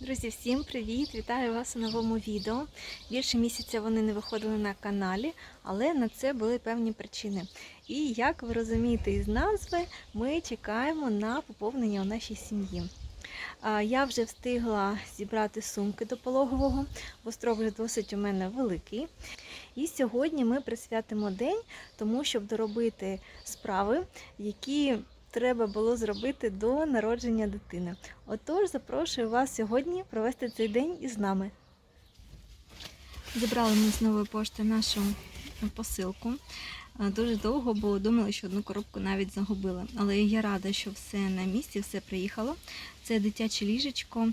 Друзі, всім привіт! Вітаю вас у новому відео. Більше місяця вони не виходили на каналі, але на це були певні причини. І як ви розумієте із назви, ми чекаємо на поповнення у нашій сім'ї. Я вже встигла зібрати сумки до пологового, бо строк вже досить у мене великий. І сьогодні ми присвятимо день тому, щоб доробити справи, які треба було зробити до народження дитини. Отож, запрошую вас сьогодні провести цей день із нами. Забрали ми з нової пошти нашу посилку. Е, Дуже довго, бо думали, що одну коробку навіть загубили. Але я рада, що все на місці, все приїхало. Це дитяче ліжечко,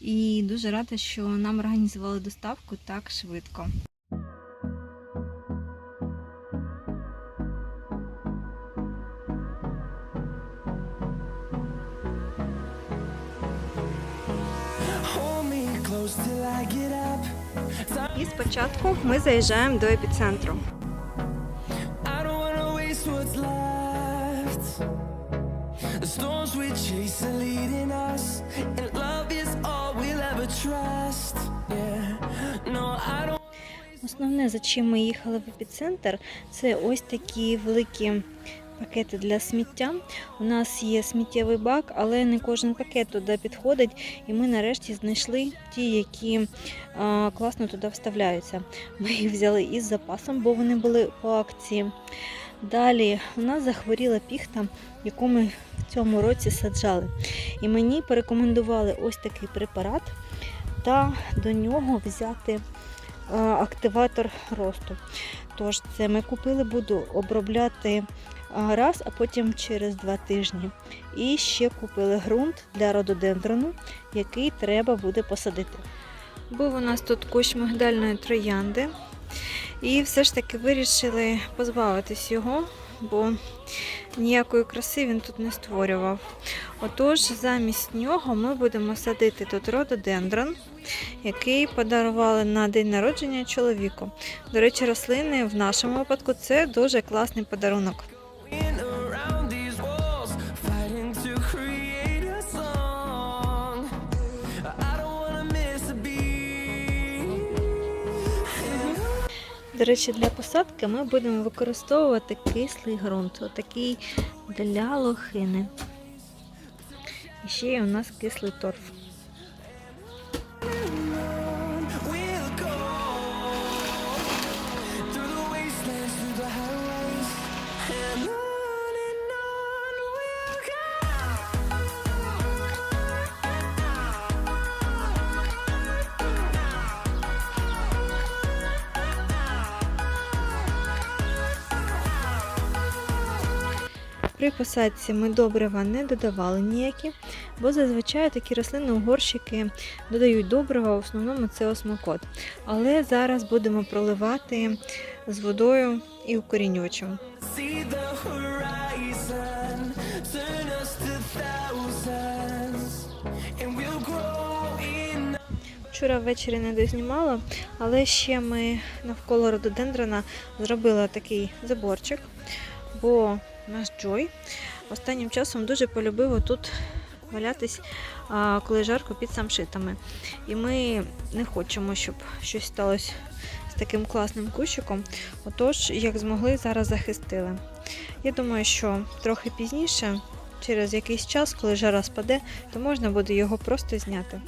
і дуже рада, що нам організували доставку так швидко. Ever trust. Yeah, no, I don't. Основне, за чим ми їхали в епіцентр, це ось такі великі пакети для сміття. У нас є сміттєвий бак, але не кожен пакет туди підходить. І ми нарешті знайшли ті, які а, класно туди вставляються. Ми їх взяли із запасом, бо вони були по акції. Далі у нас захворіла піхта, яку ми в цьому році саджали. І мені порекомендували ось такий препарат та до нього взяти активатор росту. Тож це ми купили, буду обробляти раз, а потім через два тижні. І ще купили ґрунт для рододендрону, який треба буде посадити. Був у нас тут кущ мигдальної троянди, і все ж таки вирішили позбавитись його, бо ніякої краси він тут не створював. Отож, замість нього ми будемо садити тут рододендрон, який подарували на день народження чоловіку. До речі, рослини в нашому випадку це дуже класний подарунок. До речі, для посадки ми будемо використовувати кислий ґрунт, отакий для лохини. І ще є у нас кислий торф. При посадці ми добрива не додавали ніякі, бо зазвичай такі рослини у горщики додають добрива, в основному це осмокот. Але зараз будемо проливати з водою і in Вчора ввечері не дознімала, але ще ми навколо рододендрона зробили такий заборчик, бо наш Джой останнім часом дуже полюбив тут валятись, коли жарко під самшитами. І ми не хочемо, щоб щось сталося з таким класним кущиком. Отож, як змогли, зараз захистили. Я думаю, що трохи пізніше, через якийсь час, коли жара спаде, то можна буде його просто зняти.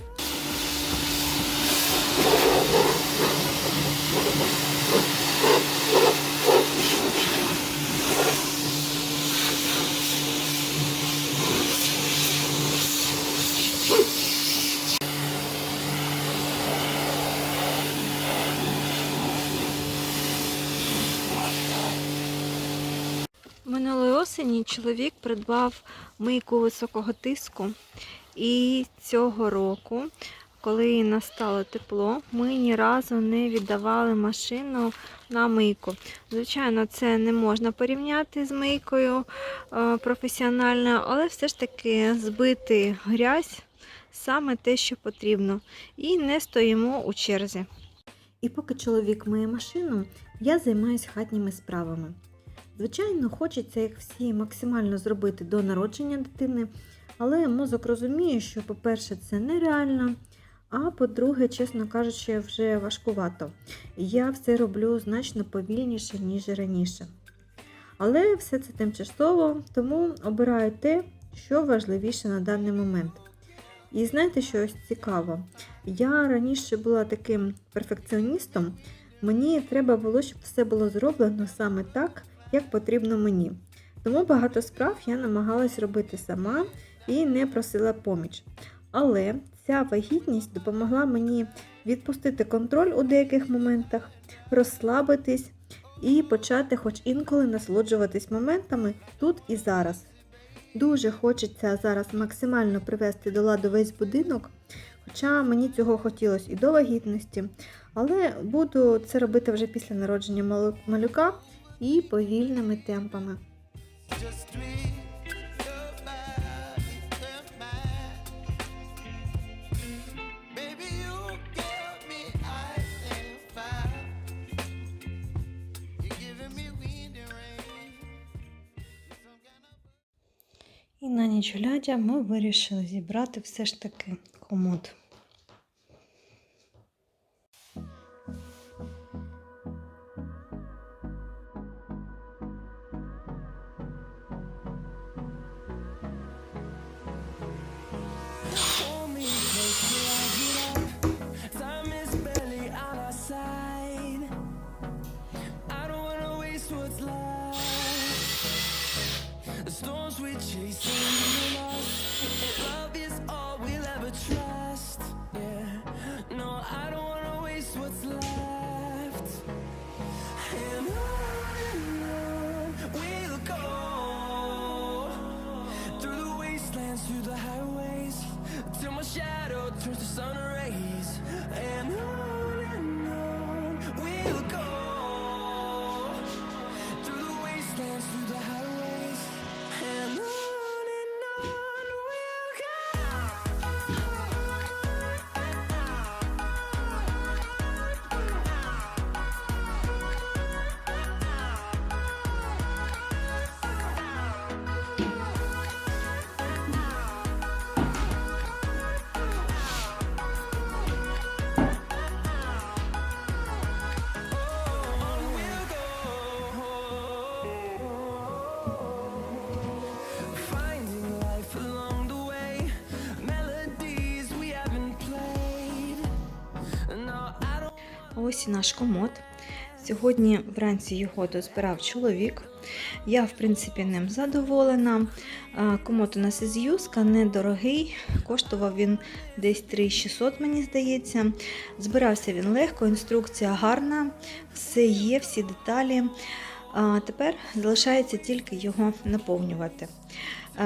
Осені чоловік придбав мийку високого тиску. І цього року, коли настало тепло, ми ні разу не віддавали машину на мийку. Звичайно, це не можна порівняти з мийкою е, професіональною, але все ж таки збити грязь саме те, що потрібно. І не стоїмо у черзі. І поки чоловік миє машину, я займаюся хатніми справами. Звичайно, хочеться, як всі, максимально зробити до народження дитини, але мозок розуміє, що, по-перше, це нереально, А по-друге, чесно кажучи, вже важкувато. Я все роблю значно повільніше, ніж раніше. Але все це тимчасово, тому обираю те, що важливіше на даний момент. І знаєте, що ось цікаво? Я раніше була таким перфекціоністом, мені треба було, щоб все було зроблено саме так, як потрібно мені. Тому багато справ я намагалась робити сама і не просила поміч. Але ця вагітність допомогла мені відпустити контроль у деяких моментах, розслабитись і почати хоч інколи насолоджуватись моментами тут і зараз. Дуже хочеться зараз максимально привести до ладу весь будинок, хоча мені цього хотілося і до вагітності, але буду це робити вже після народження малюка і повільними темпами. І на ніч глядя ми вирішили зібрати все ж таки комод. Shadow turns to sun rays. And on and on we'll go Ось і наш комод. Сьогодні вранці його дозбирав чоловік. Я, в принципі, ним задоволена. Комод у нас із юска, недорогий. Коштував він десь 3600, мені здається. Збирався він легко, інструкція гарна, все є, всі деталі. А тепер залишається тільки його наповнювати.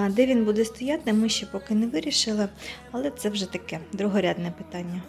Де він буде стояти, ми ще поки не вирішили, але це вже таке другорядне питання.